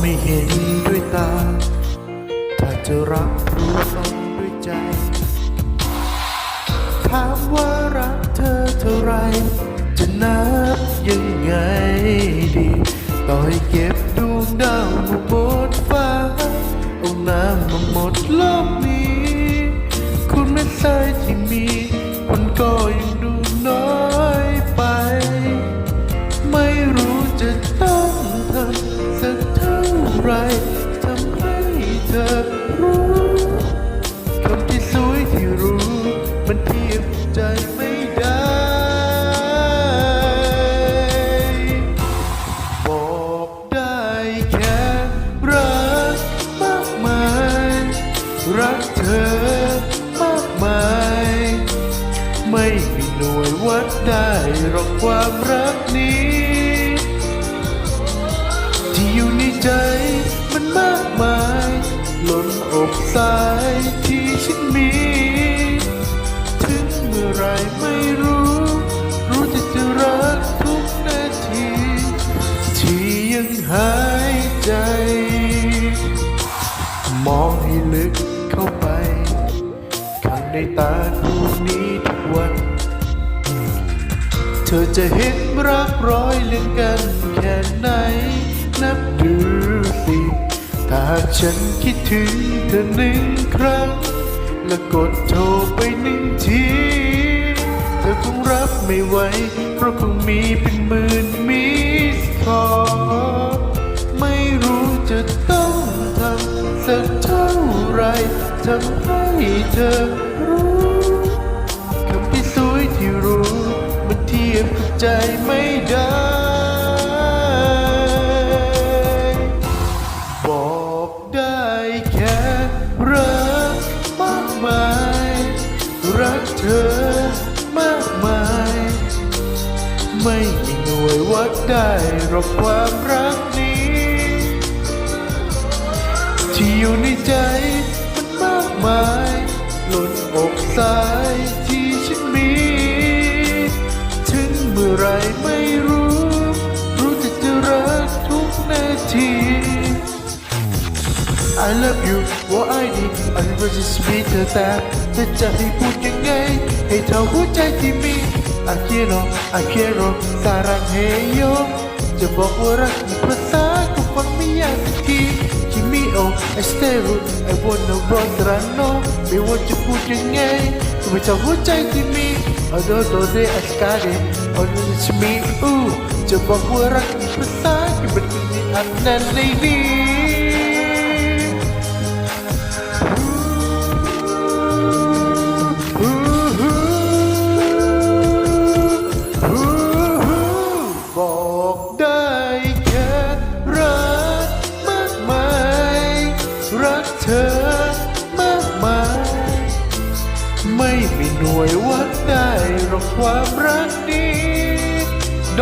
ไม่เห็นด้วยตา ถ้าจะรับรู้ต้องด้วยใจ ถามว่ารักเธอเท่าไร จะนับยังไงดี ต่อยเก็บดู รู้คำที่สวยที่รู้ มันเทียบใจไม่ได้ บอกได้แค่รักมากมาย รักเธอมากมาย ไม่มีหน่วยวัดได้หรอกความรักนี้ ที่อยู่ในใจ นอกสายที่ฉันมี ถึงเมื่อไรไม่รู้ รู้แต่จะรักทุกนาที ที่ยังหายใจ มองให้ลึกเข้าไป ข้างในตาคู่นี้ทุกวัน เธอจะเห็นรักร้อยเลื่อนกันแค่ไหน ฉันคิดถึงเธอหนึ่งครั้ง แล้วกดโทรไปหนึ่งที เธอคงรับไม่ไหว เพราะคงมีเป็นหมื่นมิสคอไม่รู้จะต้องทำสักเท่าไรทำให้เธอรู้คำที่สวยที่รู้ มันเทียบกับใจไม่ได้ เธอมากมาย ไม่มีหน่วยวัดได้หรอกความรักนี้ ที่อยู่ในใจ I love you ว่า I need I was just sweet เธอแต่เธอจะให้พูดยังไง ให้เธอหัวใจที่มี I care I care สารังเฮโยจะบอกว่ารักอีกภาษาก็ฟังไม่ยากสักที Kimi o I stay root I wanna run that I know ไม่ว่าจะพูดยังไงก็ไม่เท่าหัวใจที่มี Although though they ask God it Although it's me ooh จะบอกว่ารักอีกภาษาก็เป็นสิ่งที่อันนั้นในนี้บ วยวัดได้หรอกความรักนี้โด